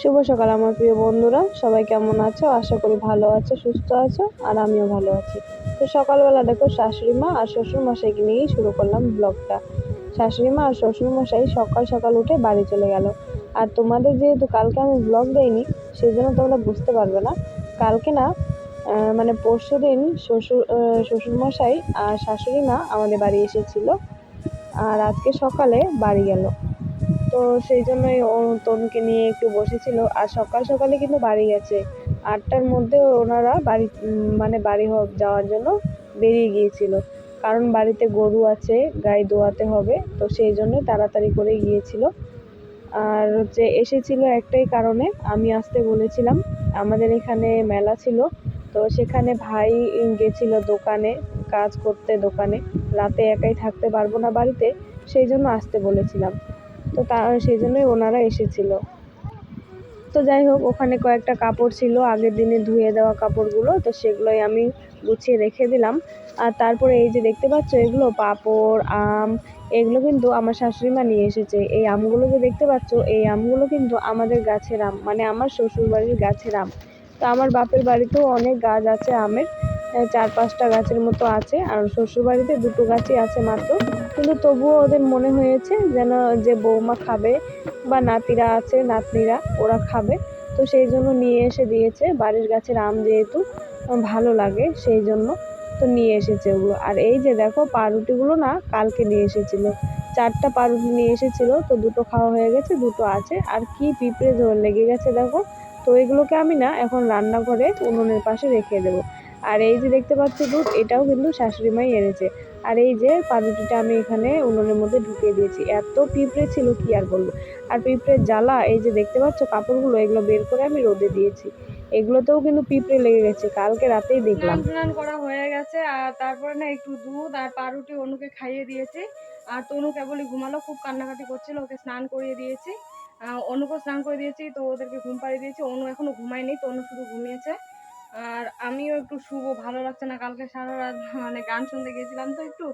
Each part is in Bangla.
শুভ সকাল, আমার প্রিয় বন্ধুরা। সবাই কেমন আছো? আশা করি ভালো আছো, সুস্থ আছো, আর আমিও ভালো আছি। তো সকালবেলা দেখো, শাশুড়ি মা আর শ্বশুর মশাইকে নিয়েই শুরু করলাম ব্লগটা। শাশুড়ি মা আর শ্বশুর মশাই সকাল সকাল উঠে বাড়ি চলে গেল। আর তোমাদের যেহেতু কালকে আমি ব্লগ দেইনি সেই জন্য তোমরা বুঝতে পারবে না। কালকে না মানে পরশু দিন শ্বশুর শ্বশুরমশাই আর শাশুড়ি মা আমাদের বাড়ি এসেছিল। আর আজকে সকালে বাড়ি গেল। তো সেই জন্যই ও তনুকে নিয়ে একটু বসেছিল। আর সকাল সকালে কিন্তু বাড়ি গেছে। আটটার মধ্যে ওনারা বাড়ি মানে বাড়ি যাওয়ার জন্য বেরিয়ে গিয়েছিল। কারণ বাড়িতে গরু আছে, গাই দোয়াতে হবে, তো সেই জন্য তাড়াতাড়ি করে গিয়েছিল। আর হচ্ছে এসেছিল একটাই কারণে, আমি আসতে বলেছিলাম, আমাদের এখানে মেলা ছিল, তো সেখানে ভাই গেছিল দোকানে, কাজ করতে দোকানে। রাতে একাই থাকতে পারব না বাড়িতে, সেই জন্য আসতে বলেছিলাম। তো তা, সেই জন্যই ওনারা এসেছিল। তো যাই হোক, ওখানে কয়েকটা কাপড় ছিল, আগের দিনে ধুয়ে দেওয়া কাপড়গুলো, তো সেগুলোই আমি গুছিয়ে রেখে দিলাম। আর তারপরে এই যে দেখতে পাচ্ছ, এগুলো পাপড়, আম, এগুলো কিন্তু আমার শাশুড়ি মা নিয়ে এসেছে। এই আমগুলো যে দেখতে পাচ্ছ, এই আমগুলো কিন্তু আমাদের গাছের আম মানে আমার শ্বশুর বাড়ির গাছের আম। তো আমার বাপের বাড়িতেও অনেক গাছ আছে আমের, চার পাঁচটা গাছের মতো আছে, আর শ্বশুর বাড়িতে দুটো গাছই আছে মাত্র। কিন্তু তবুও ওদের মনে হয়েছে যেন যে বৌমা খাবে বা নাতিরা আছে, নাতনিরা, ওরা খাবে। তো সেই জন্য নিয়ে এসে দিয়েছে। বাড়ির গাছের আম যেহেতু ভালো লাগে সেই জন্য তো নিয়ে এসেছে ওগুলো। আর এই যে দেখো, পাউরুটিগুলো না কালকে নিয়ে এসেছিল। চারটা পাউরুটি নিয়ে এসেছিল, তো দুটো খাওয়া হয়ে গেছে, দুটো আছে। আর কি পিঁপড়ে ঝোল লেগে গেছে দেখো, তো এগুলোকে আমি না এখন রান্নাঘরে উনুনের পাশে রেখে দেবো। আর এই যে দেখতে পাচ্ছ দুধ এটাও কিন্তু শাশুড়ি মাই এনেছে। আর এই যে পাউরুটিটা আমি এখানে উনুনের মধ্যে ঢুকিয়ে দিয়েছি। এত পিঁপড়ে ছিল কি আর বলব? আর পিঁপড়ের জ্বালা এই যে দেখতে পাচ্ছ কাপড়গুলো এগুলো বের করে আমি রোদে দিয়েছি। এগুলোতেও কিন্তু পিঁপড়ে লেগে গেছে কালকে রাতেই দেখলাম। স্নান করা হয়ে গেছে আর তারপরে না একটু দুধ আর পাউরুটি অনুকে খাইয়ে দিয়েছি। আর তনু কেবলই ঘুমালো খুব কান্নাকাটি করছিল ওকে স্নান করিয়ে দিয়েছি। আহ, অনুকেও স্নান করে দিয়েছি তো ওদেরকে ঘুম পাড়িয়ে দিয়েছি। অনু এখনও ঘুমায়নি তনু শুধু ঘুমিয়েছে। আর আমিও একটু শুভ, ভালো লাগছে না কালকে সারা রাত মানে গান শুনতে গেছিলাম তো একটু,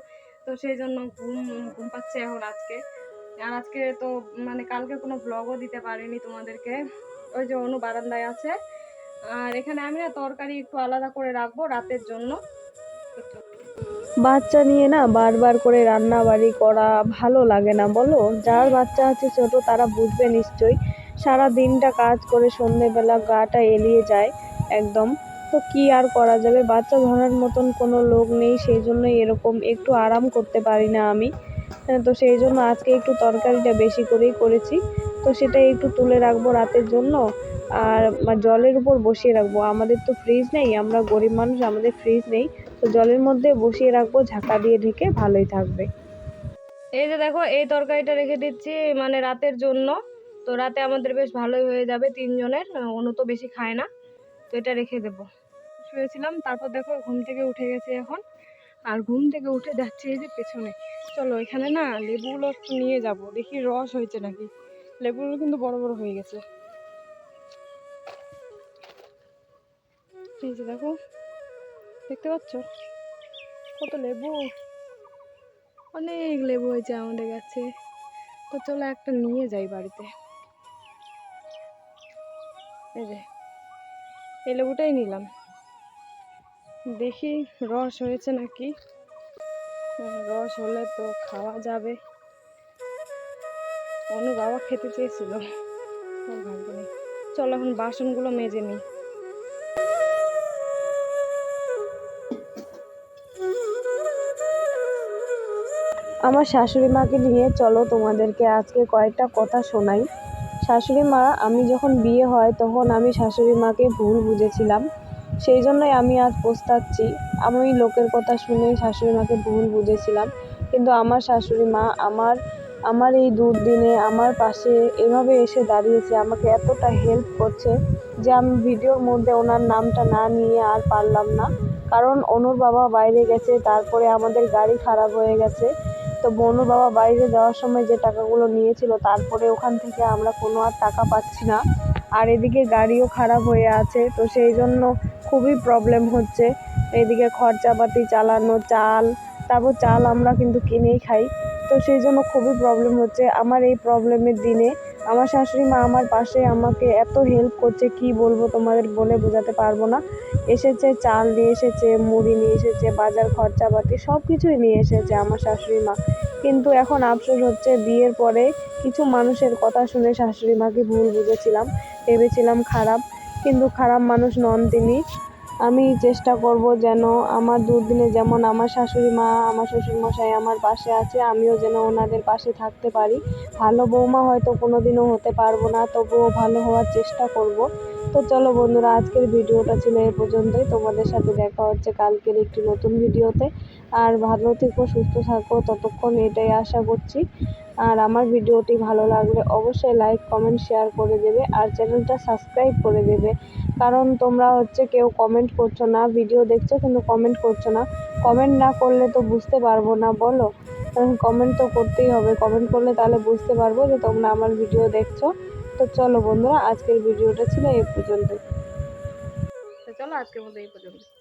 তো সেই জন্য ঘুম ঘুম পাচ্ছে এখন আজকে। আর আজকে তো মানে কালকে কোনো ব্লগও দিতে পারিনি তোমাদেরকে, ওই যে অনু বারান্দায় আছে। আর এখানে আমি না তরকারি একটু আলাদা করে রাখব রাতের জন্য। বাচ্চা নিয়ে না বারবার করে রান্না বাড়ি করা ভালো লাগে না, বলো? যার বাচ্চা আছে ছোট, তারা বুঝবে নিশ্চয়ই। সারা দিনটা কাজ করে সন্ধেবেলা গাটা এলিয়ে যায়, একদম। তো কি আর করা যাবে? বাচ্চা ধরার মতন কোনো লোক নেই সেই জন্যই এরকম একটু আরাম করতে পারি না আমি। হ্যাঁ, তো সেই জন্য আজকে একটু তরকারিটা বেশি করেই করেছি। তো সেটা একটু তুলে রাখব রাতের জন্য। আর জলের উপর বসিয়ে রাখব। আমাদের তো ফ্রিজ নেই আমরা গরিব মানুষ আমাদের ফ্রিজ নেই। তো জলের মধ্যে বসিয়ে রাখব ঝাঁকা দিয়ে ঢেকে ভালোই থাকবে। এই যে দেখো এই তরকারিটা রেখে দিচ্ছি মানে রাতের জন্য। তো রাতে আমাদের বেশ ভালোই হয়ে যাবে তিনজনের। আহ, অনু তো বেশি খায় না। তো এটা রেখে দেবো। শুয়েছিলাম, তারপর দেখো ঘুম থেকে উঠে গেছি এখন। আর ঘুম থেকে উঠে যাচ্ছে এই যে পেছনে। চলো, এখানে না লেবুগুলো একটু নিয়ে যাব। দেখি রস হয়েছে নাকি? লেবুগুলো কিন্তু বড় বড় হয়ে গেছে। এই যে দেখো, দেখতে পাচ্ছ? কত লেবু। অনেক লেবু হয়েছে আমাদের গাছে তো চলো একটা নিয়ে যাই বাড়িতে। এই যে, এই লেবুটাই নিলাম। দেখি রস হয়েছে নাকি? রস হলে তো খাওয়া যাবে। অনু বাবা খেতে চেয়েছিল। চলো এখন বাসনগুলো মেজে নিই। আমার শাশুড়ি মাকে নিয়ে চলো তোমাদেরকে আজকে কয়েকটা কথা শোনাই। শাশুড়ি মা, আমি যখন বিয়ে হয় তখন আমি শাশুড়ি মাকে ভুল বুঝেছিলাম। সেই জন্যই আমি আজ পস্তাচ্ছি। আমি লোকের কথা শুনে শাশুড়ি মাকে ভুল বুঝেছিলাম। কিন্তু আমার শাশুড়ি মা আমার আমার এই দুর্দিনে আমার পাশে এভাবে এসে দাঁড়িয়েছে, আমাকে এতটা হেল্প করছে যে আমি ভিডিওর মধ্যে ওনার নামটা না নিয়ে আর পারলাম না। কারণ অনুর বাবা বাইরে গেছে, তারপরে আমাদের গাড়ি খারাপ হয়ে গেছে। তো বনুর বাবা বাইরে যাওয়ার সময় যে টাকাগুলো নিয়েছিল, তারপরে ওখান থেকে আমরা কোনো আর টাকা পাচ্ছি না। আর এদিকে গাড়িও খারাপ হয়ে আছে, তো সেই জন্য খুবই প্রবলেম হচ্ছে। এদিকে খরচাপাতি চালানো চাল, তারপর চাল আমরা কিন্তু কিনেই খাই। তো সেই জন্য খুবই প্রবলেম হচ্ছে আমার এই প্রবলেমের দিনে। আমার শাশুড়ি মা আমার পাশে আমাকে এত হেল্প করছে, কি বলব তোমাদের বলে বোঝাতে পারব না। এসেছে চাল নিয়ে এসেছে, মুড়ি নিয়ে এসেছে, বাজার খরচাপাতি সব কিছুই নিয়ে এসেছে আমার শাশুড়ি মা। কিন্তু এখন আফসোস হচ্ছে বিয়ের পরে কিছু মানুষের কথা শুনে শাশুড়ি মাকে ভুল বুঝেছিলাম, ভেবেছিলাম খারাপ। কিন্তু খারাপ মানুষ নন তিনি। আমি চেষ্টা করব যেন আমার দুর্দিনে যেমন আমার শাশুড়ি মা, আমার শ্বশুর মশাই আমার পাশে আছে, আমিও যেন ওনাদের পাশে থাকতে পারি। ভালো বৌমা হয়তো কোনোদিনও হতে পারব না, তবুও ভালো হওয়ার চেষ্টা করব। তো চলো বন্ধুরা, আজকের ভিডিওটা ছিল এ পর্যন্তই। তোমাদের সাথে দেখা হচ্ছে কালকের একটি নতুন ভিডিওতে। আর ভালো থেকো, সুস্থ থাকো, ততক্ষণ এটাই আশা করছি। আর আমার ভিডিওটি ভালো লাগলে অবশ্যই লাইক কমেন্ট শেয়ার করে দেবে আর চ্যানেলটা সাবস্ক্রাইব করে দেবে। কারণ তোমরা হচ্ছে কেউ কমেন্ট করছ না ভিডিও দেখছ কিন্তু কমেন্ট করছ না। কমেন্ট না করলে তো বুঝতে পারব না, বলো। কমেন্ট তো করতেই হবে। কমেন্ট করলে তাহলে বুঝতে পারব যে তোমরা আমার ভিডিও দেখছ। তো চলো বন্ধুরা, আজকের ভিডিওটা ছিল এই পর্যন্ত চলো আজকের মতো এই পর্যন্ত।